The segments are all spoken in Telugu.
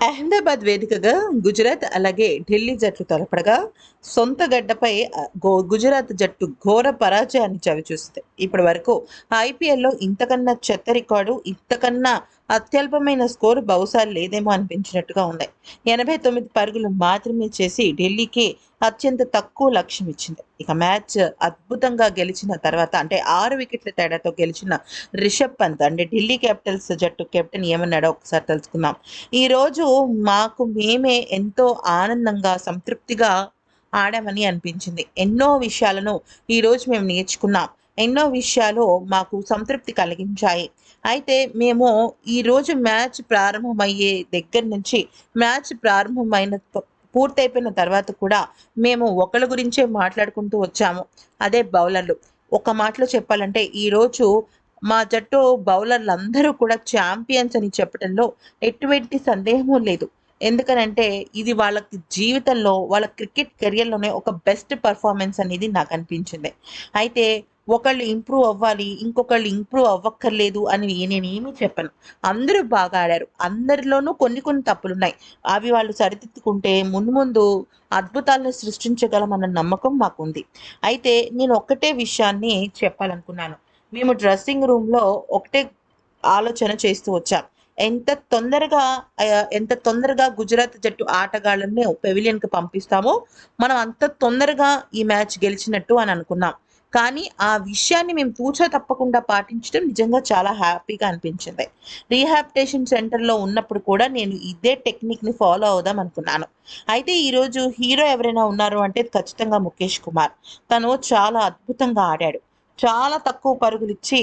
అహ్మదాబాద్ వేదికగా గుజరాత్ అలాగే ఢిల్లీ జట్లు తలపడగా సొంత గడ్డపై గో- గుజరాత్ జట్టు ఘోర పరాజయాన్ని చవిచూస్తుంది ఇప్పటి వరకు ఐపీఎల్లో ఇంతకన్నా చెత్త రికార్డు ఇంతకన్నా అత్యల్పమైన స్కోర్ బహుశా లేదేమో అనిపించినట్టుగా ఉంది. ఎనభై తొమ్మిది పరుగులు మాత్రమే చేసి ఢిల్లీకి అత్యంత తక్కువ లక్ష్యం ఇచ్చింది. ఇక మ్యాచ్ అద్భుతంగా గెలిచిన తర్వాత అంటే ఆరు వికెట్ల తేడాతో గెలిచిన రిషబ్ పంత్ అంటే ఢిల్లీ క్యాపిటల్స్ జట్టు కెప్టెన్ ఏమన్నాడో ఒకసారి తెలుసుకుందాం. ఈ రోజు మాకు మేమే ఎంతో ఆనందంగా సంతృప్తిగా ఆడామని అనిపించింది. ఎన్నో విషయాలను ఈరోజు మేము నేర్చుకున్నాం. ఎన్నో విషయాలు మాకు సంతృప్తి కలిగించాయి. అయితే మేము ఈ రోజు మ్యాచ్ ప్రారంభమయ్యే దగ్గర నుంచి మ్యాచ్ ప్రారంభమైన ప- పూర్తయిపోయిన తర్వాత కూడా మేము ఒకళ్ళ గురించే మాట్లాడుకుంటూ వచ్చాము. అదే బౌలర్లు. ఒక మాటలో చెప్పాలంటే ఈరోజు మా జట్టు బౌలర్లు అందరూ కూడా ఛాంపియన్స్ అని చెప్పడంలో ఎటువంటి సందేహము లేదు. ఎందుకనంటే ఇది వాళ్ళకి జీవితంలో వాళ్ళ క్రికెట్ కెరియర్లోనే ఒక బెస్ట్ పర్ఫార్మెన్స్ అనేది నాకు అనిపించింది. అయితే ఒకళ్ళు ఇంప్రూవ్ అవ్వాలి ఇంకొకళ్ళు ఇంప్రూవ్ అవ్వక్కర్లేదు అని నేను ఏమీ చెప్పను. అందరూ బాగా ఆడారు. అందరిలోనూ కొన్ని కొన్ని తప్పులు ఉన్నాయి. అవి వాళ్ళు సరిదిద్దుకుంటే ముందు ముందు అద్భుతాలను సృష్టించగలమన్న నమ్మకం మాకుంది. అయితే నేను ఒక్కటే విషయాన్ని చెప్పాలనుకున్నాను. మేము డ్రెస్సింగ్ రూమ్లో ఒకటే ఆలోచన చేస్తూ వచ్చాం. ఎంత తొందరగా ఎంత తొందరగా గుజరాత్ జట్టు ఆటగాళ్ళని పెవిలియన్కి పంపిస్తామో మనం అంత తొందరగా ఈ మ్యాచ్ గెలిచినట్టు అని అనుకున్నాం. కానీ ఆ విషయాన్ని మేము తూచా తప్పకుండా పాటించడం నిజంగా చాలా హ్యాపీగా అనిపించింది. రీహాబిటేషన్ సెంటర్లో ఉన్నప్పుడు కూడా నేను ఇదే టెక్నిక్ని ఫాలో అవుదాం అనుకున్నాను. అయితే ఈరోజు హీరో ఎవరైనా ఉన్నారు అంటే ఖచ్చితంగా ముఖేష్ కుమార్. తను చాలా అద్భుతంగా ఆడాడు. చాలా తక్కువ పరుగులు ఇచ్చి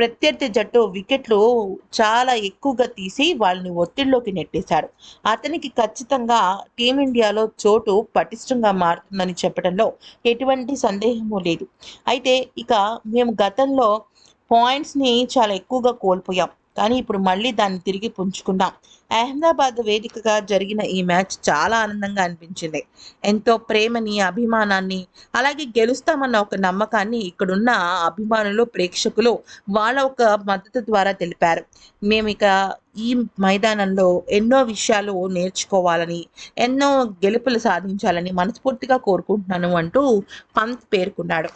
ప్రత్యర్థి జట్టు వికెట్లు చాలా ఎక్కువగా తీసి వాళ్ళని ఒత్తిడిలోకి నెట్టేశాడు. అతనికి ఖచ్చితంగా టీమిండియాలో చోటు పటిష్టంగా మారుతుందని చెప్పడంలో ఎటువంటి సందేహము లేదు. అయితే ఇక మేము గతంలో పాయింట్స్ని చాలా ఎక్కువగా కోల్పోయాం. కానీ ఇప్పుడు మళ్ళీ దాన్ని తిరిగి పుంజుకున్నాం అహ్మదాబాద్ వేదికగా జరిగిన ఈ మ్యాచ్ చాలా ఆనందంగా అనిపించింది. ఎంతో ప్రేమని అభిమానాన్ని అలాగే గెలుస్తామన్న ఒక నమ్మకాన్ని ఇక్కడున్న అభిమానులు ప్రేక్షకులు వాళ్ళ ఒక మద్దతు ద్వారా తెలిపారు. మేము ఇక ఈ మైదానంలో ఎన్నో విషయాలు నేర్చుకోవాలని ఎన్నో గెలుపులు సాధించాలని మనస్ఫూర్తిగా కోరుకుంటున్నాను అంటూ పంత్ పేర్కొన్నాడు.